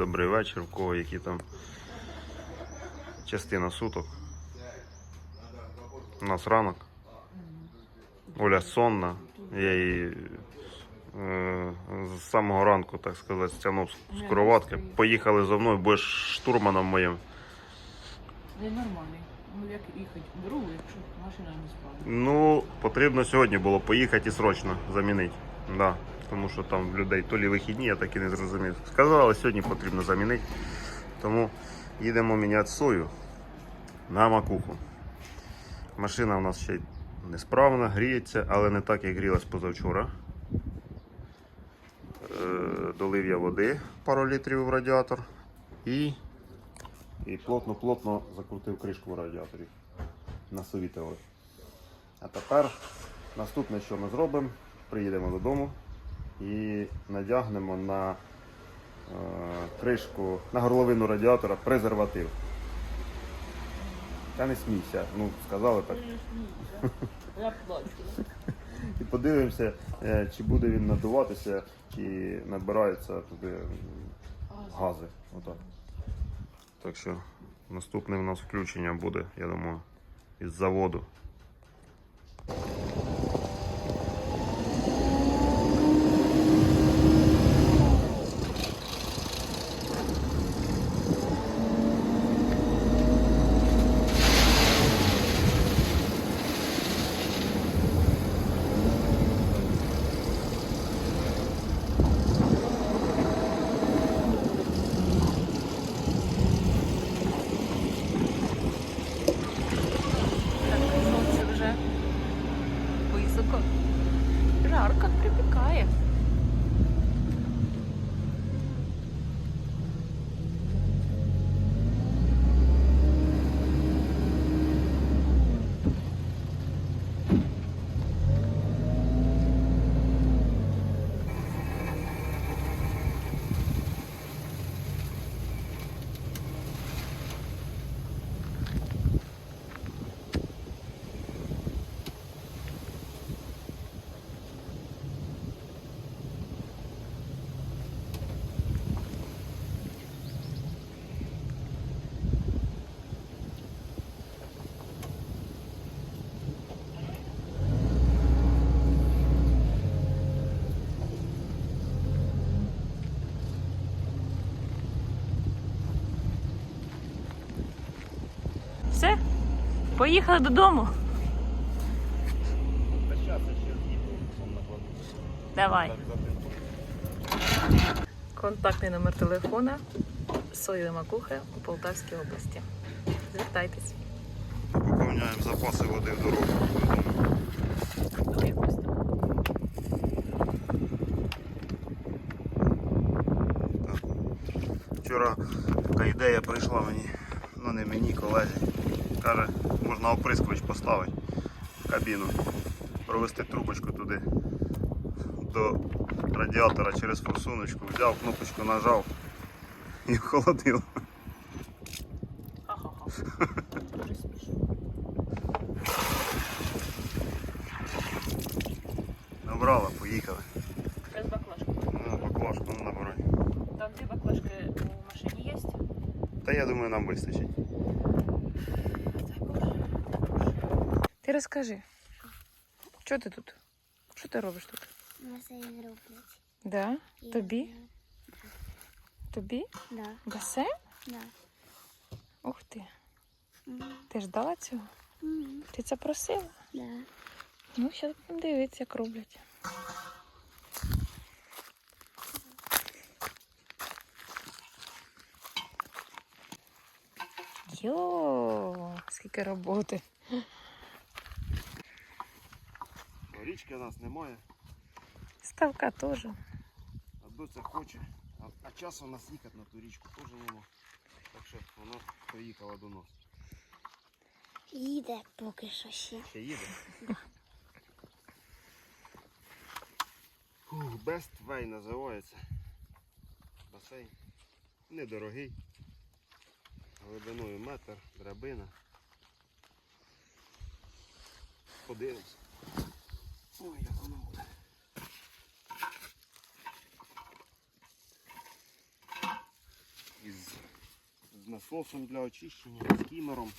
Добрий вечір, в кого які там частина суток. У нас ранок. Оля сонна. Я її е, з самого ранку, так сказати, стягнув з кроватки. Поїхали зо мною, будеш штурманом моїм. Не нормальний. Ну як їхати дорогу, якщо машина не справиться. Ну, потрібно сьогодні було поїхати і срочно замінити. Да. Тому що там в людей то лі вихідні, я так і не зрозумів. Сказали, сьогодні потрібно замінити. Тому їдемо міняти сою на макуху. Машина у нас ще несправна, гріється, але не так, як грілась позавчора. Е, долив я води пару літрів в радіатор і, і плотно-плотно закрутив кришку в радіаторі. Насовітили. А тепер наступне, що ми зробимо, приїдемо додому і надягнемо на е, кришку, на горловину радіатора презерватив. Та не смійся, ну сказали так. Я плачу. І подивимося, е, чи буде він надуватися, чи набираються туди гази. Отак. Так що наступне у нас включення буде, я думаю, із заводу. Так, сонце вже високо. Жарко припікає. Все, поїхали додому. Давай. Контактний номер телефона Соєві Макухи у Полтавській області. Звертайтесь. Поповняємо запаси води в дорогу. Вчора така ідея прийшла мені, ну не мені, колезі. Каже, можна оприскувач поставити в кабіну, провести трубочку туди до радіатора через форсуночку, взяв кнопочку, нажав і охолодило. Ха-ха-ха. Дуже смішно. Набрала, поїхали. Без баклажки. Ну, баклажку ну, набирай. Там дві баклажки у машині є? Та я думаю, нам вистачить. Ти розкажи. Що ти тут? Що ти робиш тут? Басейн роблять. Да? І- Тобі? Тобі? Да, Басейн? да. Ух ти. М, Ти ждала цього? м, Ти це просила? Да. Ну, зараз будемо дивитися, як роблять. Йо, скільки роботи. Річки у нас немає, Ставка теж. а доця хоче, а, а часу у нас їхати на ту річку теж нема. Так що вона поїхала до нас. Їде поки що ще. Ще їде? Фух, Best Way називається. Басейн. Недорогий. Глибиною метр, драбина. Подивимось. Ой, як воно буде. Із, з насосом для очищення, з кімером.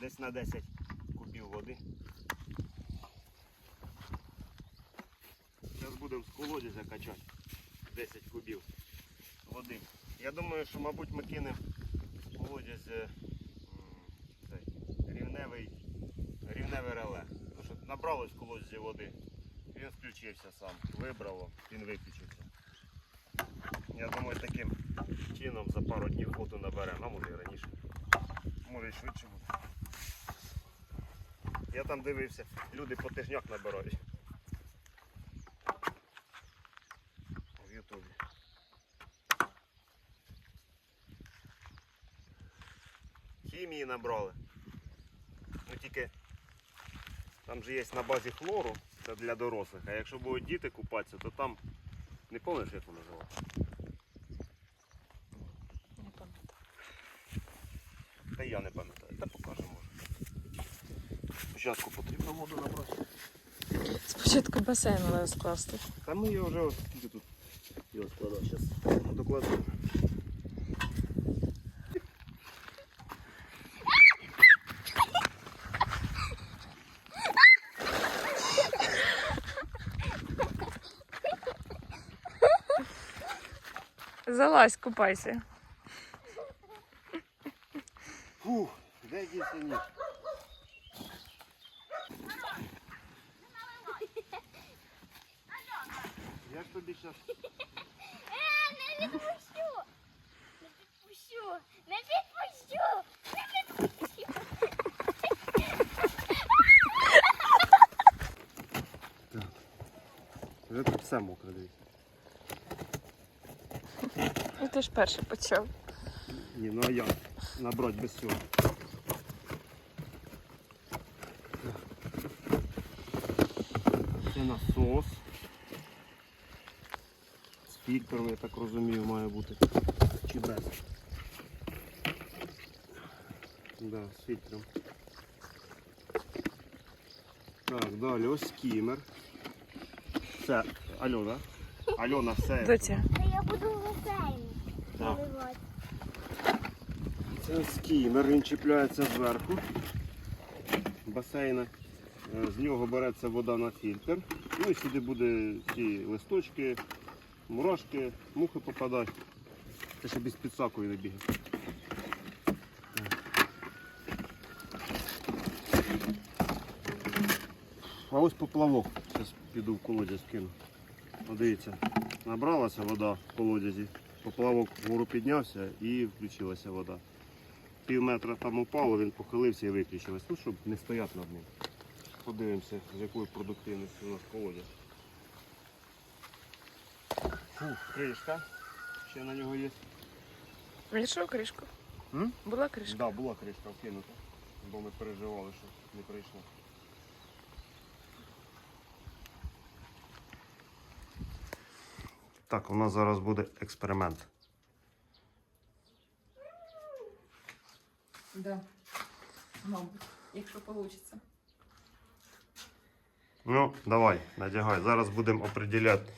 Десь на 10 кубів води. Зараз будемо з колоді закачати 10 кубів води. Я думаю, що, мабуть, ми кинемо в колодязь е, рівневий, рівневе реле. Тому що набралось колодязі води, він включився сам, вибрало, він виключився. Я думаю, таким чином за пару днів воду наберемо, а може і раніше. Може і швидше буде. Я там дивився, люди по тижнях набирають. В Ютубі. Хімії набрали. Ну тільки там же є на базі хлору, це для дорослих, а якщо будуть діти купатися, то там не пам'ятаєш, як воно називається? Не пам'ятаю. Та я не пам'ятаю, та покажемо. може. Спочатку потрібно воду набрати. Спочатку басейн треба скласти. Та ми його вже ось скільки тут його складав. Зараз докладу. Залазь, купайся. Фух, де дівся ніж? Я ж тобі зараз Не відпущу! Не відпущу! Не відпущу! Не відпущу! вже тут все мокре дивіться. Ти ж перший почав. Ні, ну а як? Набрать без цього. Це насос. З фільтром, я так розумію, має бути. Чи без? Да, з фільтром. Так, далі ось скімер. Все, Альона. Альона, все. Доця. Та я буду в басейні Так. Це скімер, він чіпляється зверху басейна. Е, З нього береться вода на фільтр. Ну і сюди буде ці листочки, мурашки, мухи попадають. Це ще без підсаку не бігає. А ось поплавок. Зараз піду в колодязь кину. Подивіться, набралася вода в колодязі, поплавок вгору піднявся і включилася вода. Пів метра там упало, він похилився і виключилось. Ну, щоб не стояти над ним. Подивимося, з якою продуктивністю у нас колодязь. Фух, кришка. Ще на нього є. Знайшов кришку? М? Була кришка? Так, да, була кришка вкинута, бо ми переживали, що не прийшла. Так, у нас зараз буде експеримент. Да. Мабуть, якщо вийде. Ну, давай, надягай. Зараз будемо определяти,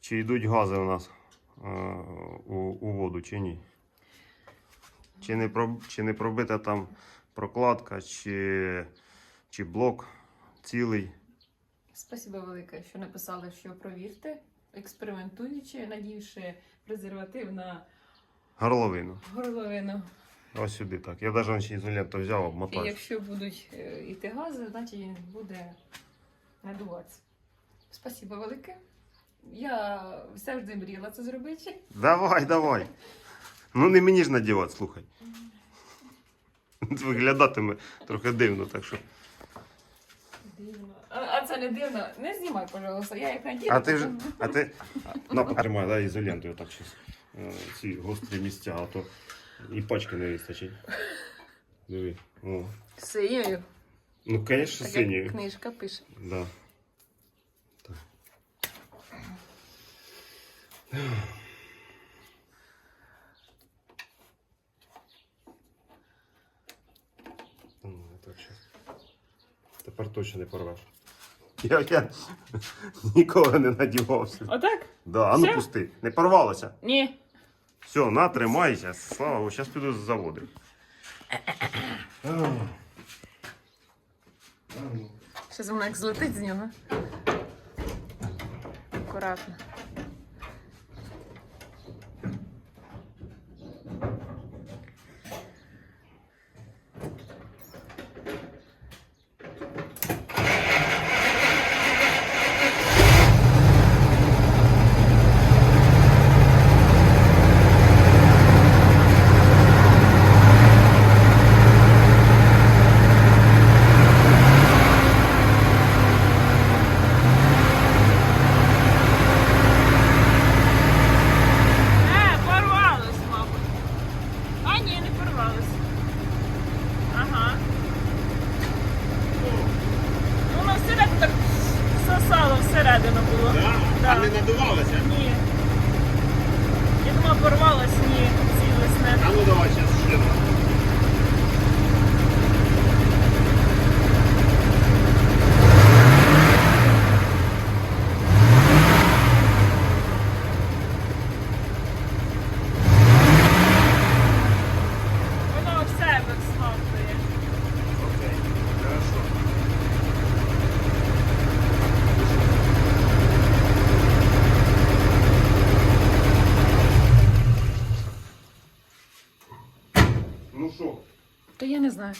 чи йдуть гази у нас е, у, у воду, чи ні. Чи не, проб, чи не пробита там прокладка, чи, чи блок цілий. Спасибо велике, що написали, що провірте, експериментуючи, надівши презерватив на Горловину. горловину. Ось сюди так. Я навіть ще ізоленту взяв, І обмотав. якщо будуть е, йти гази, значить він буде надуватися. Спасибо велике. Я завжди мріяла це зробити. Давай, давай. Ну не мені ж надівати, слухай. Виглядатиме трохи дивно, так що. Дивно. А, це не дивно. Не знімай, пожалуйста. Я як надію. А ти ж. А ти. Ну, тримай, да, ізолентою так щось. е, Ці гострі місця, а то і пачки не вистачить. Диви. О. Синьою. Ну, звісно, Так як синьою. книжка пише. Да. Так. Ну, так щас. Тепер точно не порвеш. Як я ніколи не надівався. Отак? Да, а ну Все? пусти. Не порвалося. Ні. Все, на, тримайся. Слава Богу, зараз піду з заводу. Ще вона як злетить з нього. Акуратно. Е, порвалось, мабуть. А ні, не порвалось. Ага. Воно всередину так сосало всередину було. Да. А не надувалося? Ні. Я думала, порвалось, ні, цілісне. А ну давай зараз ще раз. Воно в себе всмоктує. Окей, хорошо. Ну що, То я не знаю.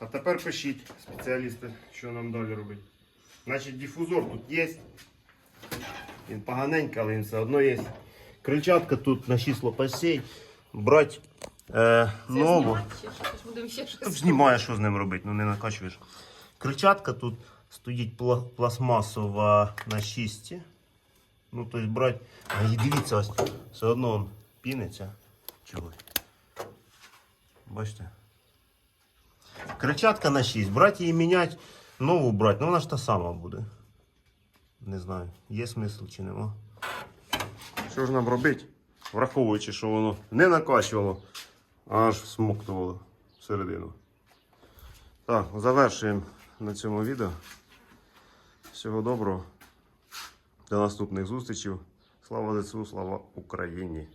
а тепер пишіть, спеціалісти, що нам далі робити. Значить, дифузор тут є. Він поганенький, але він все одно є. Крильчатка тут на 6 лопастей. Брать е, нову. знімаєш, що з ним робити, ну не накачуєш. Крильчатка тут стоїть пластмасова на 6. Ну, тобто брати. А і дивіться, ось все одно он піниться. Чого? Бачите? Крильчатка на 6. Брати її міняти, нову брати, ну вона ж та сама буде. Не знаю, є смисл чи нема. Що ж нам робити? Враховуючи, що воно не накачувало, аж смоктувало всередину. Так, завершуємо на цьому відео. Всього доброго. До наступних зустрічей. Слава ЗСУ, слава Україні!